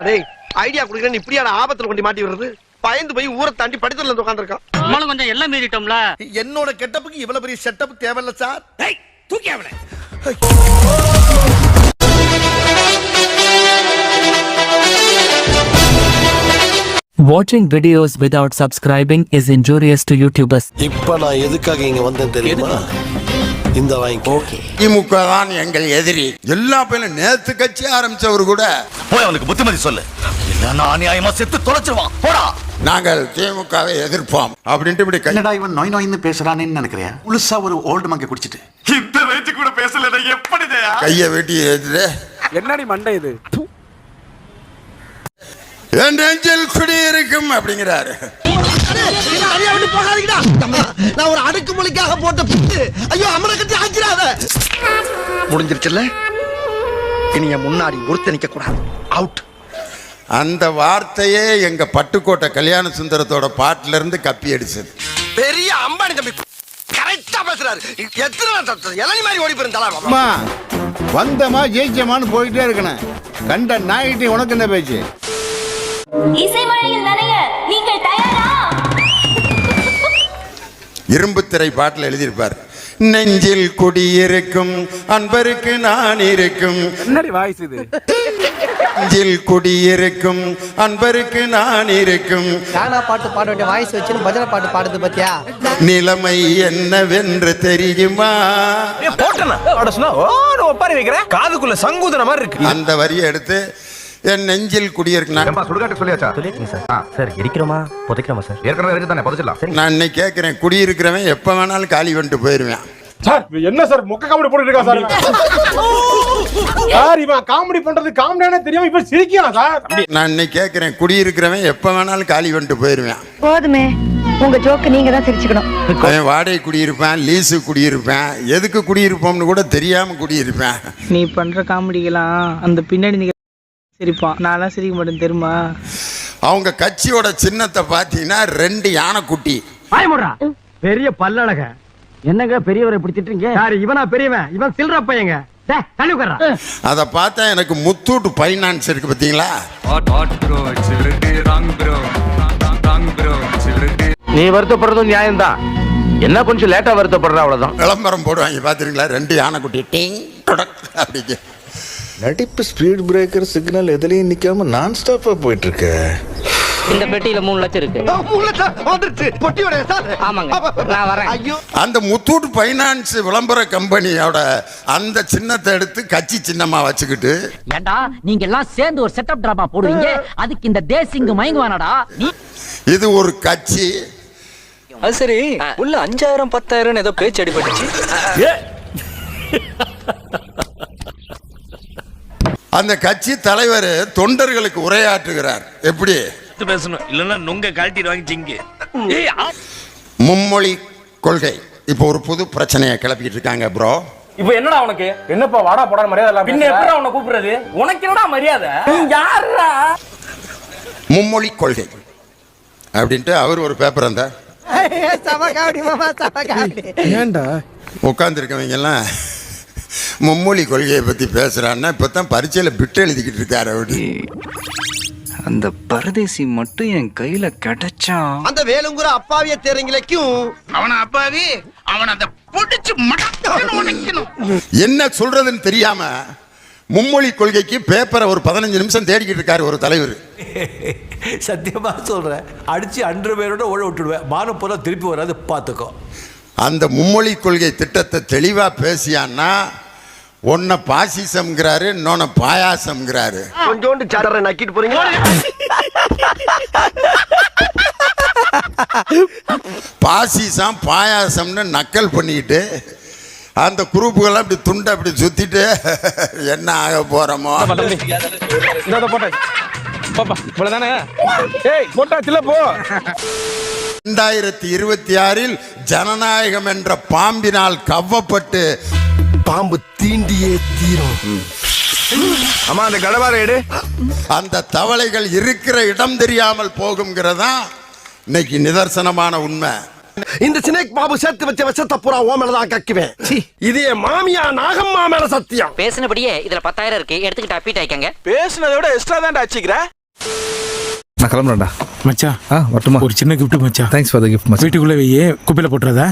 டேய் ஐடியா குடுக்கறேன் இப்படியான ஆபத்துல கொண்டு மாட்டி விடுறது? பயந்து போய் ஊரை தாண்டி படித்துல வந்து உட்காந்துருக்கான் நம்மளும் கொஞ்சம் எல்லாம் மீறிட்டோம்ல? என்னோட கெட்டப்புக்கு இவ்வளவு பெரிய செட்டப் தேவையில்ல சார் தூக்கி அவனை. Watching videos without subscribing is injurious to YouTubers. இப்ப நான் எதுக்காக இங்க வந்தேன் தெரியுமா? இந்த வாங்கி. ஓகே. திமுக தான் எங்கள் எதிரி. எல்லா பேரும் நேத்து கட்சி ஆரம்பிச்சவர் கூட போய் அவனுக்கு புத்திமதி சொல்லு. இல்லன்னா அநியாயமா செத்து தொலைச்சிருவான். போடா. நாங்கள் திமுகவை எதிர்ப்போம். அப்படின்ட்டு இப்படி கை என்னடா இவன் நோய் நோயின்னு பேசுறானேன்னு நினைக்கிறேன் முழுசா ஒரு ஓல்டு மங்க குடிச்சிட்டு. இந்த ரேஞ்சு கூட பேசல எப்படி கையை வெட்டி ஏத்துட்டு. என்னடி மண்டை இது? என் நெஞ்சில் குடியிருக்கும் அப்படிங்கிறாரு. போகாதீங்கடா. நான் ஒரு அடுக்கு மொழிக்காக போட்ட புட்டு. ஐயோ அம்மனை கட்டி ஆக்கிறாத முடிஞ்சிருச்சுல்ல? இனி என் முன்னாடி ஒருத்த நிக்க கூடாது. அவுட் அந்த வார்த்தையே எங்க பட்டுக்கோட்டை கல்யாண சுந்தரத்தோட பாட்டுல இருந்து கப்பி அடிச்சது. பெரிய அம்பானி தம்பி கரெக்டா பேசுறாரு. எத்தனை இளநி மாதிரி ஓடி போயிருந்தாளா? அம்மா வந்தமா ஜெயிச்சமான்னு போயிட்டே இருக்கணும். கண்ட நாய்கிட்ட உனக்கு என்ன பேச்சு? நனைய இரும்பு திரை பாட்டில் எழுதியிருப்பார். நெஞ்சில் குடியிருக்கும் அன்பருக்கு நான் இருக்கும் என்னடி வாய்ஸ் இது? நெஞ்சில் குடியிருக்கும் அன்பருக்கு நான் இருக்கும் கானா பாட்டு பாட வேண்டிய வாய்ஸ் வச்சுன்னு பஜனை பாட்டு பாடுது பாத்தியா? நிலைமை என்னவென்று தெரியுமா? ஒப்பாரி வைக்கிறேன் காதுக்குள்ள சங்குதன மாதிரி இருக்கு. அந்த வரியை எடுத்து என் நெஞ்சில் குடியிருக்கணும் சுடுகாட்டு சொல்லியாச்சா? சார். எரிக்கிறோமா? புதைக்கிறோமா சார்? ஏற்கனவே எரிஞ்சு தானே புதைச்சிடலாம் நான் இன்னைக்கு கேட்குறேன் குடியிருக்கிறவன் எப்போ வேணாலும் காலி பண்ணிட்டு போயிடுவேன் சார் என்ன சார் மொக்க காமெடி போட்டுட்டு இருக்கா சார்? சார் இவன் காமெடி பண்றது காமெடியானே தெரியாம இப்ப சிரிக்கிறான் சார்? நான் இன்னைக்கு கேட்குறேன் குடியிருக்கிறவன் எப்போ வேணாலும் காலி பண்ணிட்டு போயிடுவேன் போதுமே உங்க ஜோக்கு நீங்க தான் சிரிச்சுக்கணும். வாடகை குடியிருப்பேன் லீஸு குடியிருப்பேன் எதுக்கு குடியிருப்போம்னு கூட தெரியாமல் குடியிருப்பேன். நீ பண்ற காமெடிக்கெல்லாம் அந்த பின்னாடி சிரிப்பான். நான்லாம் சிரிக்க மாட்டேன் தெரியுமா? அவங்க கட்சியோட சின்னத்தை பார்த்தீங்கன்னா ரெண்டு யானைக்குட்டி. பயமுடுறா பெரிய பல்லழக. என்னங்க பெரியவரை இப்படி திட்டுறீங்க? யாரு இவனா பெரியவன்? இவன் சில்ற பையங்க. அதை பார்த்தா எனக்கு முத்தூட்டு ஃபைனான்ஸ் இருக்கு பார்த்தீங்களா? நீ வருத்தப்படுறதும் நியாயம்தான். என்ன கொஞ்சம் லேட்டா வருத்தப்படுற அவ்வளவுதான். விளம்பரம் போடுவாங்க பார்த்துருங்களா ரெண்டு யானைக்குட்டி டிங் டொடக் அப்படிங்க நடிப்பு ஸ்பீட் பிரேக்கர் சிக்னல் எதுலயும் நிக்காம நான் ஸ்டாப்பா போயிட்டு இருக்க இந்த பெட்டியில மூணு லட்சம் இருக்கு. வந்துருச்சு. பொட்டியோட ஆமாங்க. நான் வரேன். ஐயோ. அந்த முத்தூட் ஃபைனான்ஸ் விளம்பர கம்பெனியோட அந்த சின்னத்தை எடுத்து கட்சி சின்னமா வச்சுக்கிட்டு. ஏண்டா நீங்க எல்லாம் சேர்ந்து ஒரு செட்டப் டிராமா போடுவீங்க. அதுக்கு இந்த தேசிங்க மயங்குவானடா இது ஒரு கட்சி. அது சரி உள்ள அஞ்சாயிரம் பத்தாயிரம் ஏதோ பேச்சு அடிபட்டுச்சு. அந்த கட்சி தலைவர் தொண்டர்களுக்கு உரையாற்றுகிறார். எப்படி? பேசணும். இல்லன்னா நுங்க கழட்டிடுவாங்க சிங்கு மும்மொழி கொள்கை. இப்போ ஒரு புது பிரச்சனையை கிளப்பிட்டு இருக்காங்க ப்ரோ இப்போ என்னடா உனக்கு? என்னப்பா வாடா போடா மரியாதை பின்ன எப்படா உன்னை கூப்பிடுறது? உனக்கு என்னடா மரியாதை? யாருடா மும்மொழி கொள்கை. அப்படின்ட்டு அவர் ஒரு பேப்பர் அந்த. ஏன்டா உட்காந்துருக்கவங்க எல்லாம் மும்மொழி கொள்கையை பற்றி பேசுகிறான்னா இப்போ தான் பரீட்சையில் பிட்டு எழுதிக்கிட்டு இருக்காரு அப்படி அந்த பரதேசி மட்டும் என் கையில கிடைச்சான் அந்த வேலுங்குற அப்பாவிய தேரங்கிலைக்கும் அவன அப்பாவி அவன் அந்த புடிச்சு என்ன சொல்றதுன்னு தெரியாம மும்மொழி கொள்கைக்கு பேப்பரை ஒரு பதினஞ்சு நிமிஷம் தேடிக்கிட்டு இருக்காரு ஒரு தலைவர். சத்தியமா சொல்றேன். அடிச்சு அன்று பேரோட ஓட விட்டுடுவேன். மானம் போல திருப்பி வராது பாத்துக்கோ. அந்த மும்மொழி கொள்கை திட்டத்தை தெளிவா பேசியான்னா ஒன்ன பாசிசம்ங்கிறாரு இன்னொன்னு பாயாசம்ங்கிறாரு. கொஞ்சோண்டு சடரை நக்கிட்டு போறீங்க பாசிசம் பாயாசம்னு நக்கல் பண்ணிக்கிட்டு அந்த குரூப்புகள்லாம் இப்படி துண்டை அப்படி சுத்திட்டு என்ன ஆக போறோமோ? இந்த போட்டாச்சு பாப்பா இவ்வளவுதானே? ஏய் போட்டாச்சுல போ. ரெண்டாயிரத்தி இருபத்தி ஆறில் ஜனநாயகம் என்ற பாம்பினால் கவ்வப்பட்டு பாம்பு தீண்டியே தீரும். அம்மா அந்த கடவார எடு. அந்த தவளைகள் இருக்கிற இடம் தெரியாமல் போகுங்கிறதா இன்னைக்கு நிதர்சனமான உண்மை. இந்த சினேக் பாபு சேர்த்து வச்ச விஷத்தை பூரா ஓ மேலதான் கக்குவேன். இது என் மாமியா நாகம்மா மேல சத்தியம். பேசினபடியே இதுல பத்தாயிரம் இருக்கு. எடுத்துக்கிட்டு அப்பீட் ஆயிக்கங்க. பேசுனதை விட எக்ஸ்ட்ரா தான் அடிச்சுக்கிற நான் கிளம்புறேன்டா. மச்சான் ஆ வரட்டுமா? ஒரு சின்ன கிஃப்ட் மச்சான். தேங்க்ஸ் ஃபார் த கிஃப்ட் மச் வீட்டுக்குள்ள வெய்யே குப்பையில போட்டுறதா?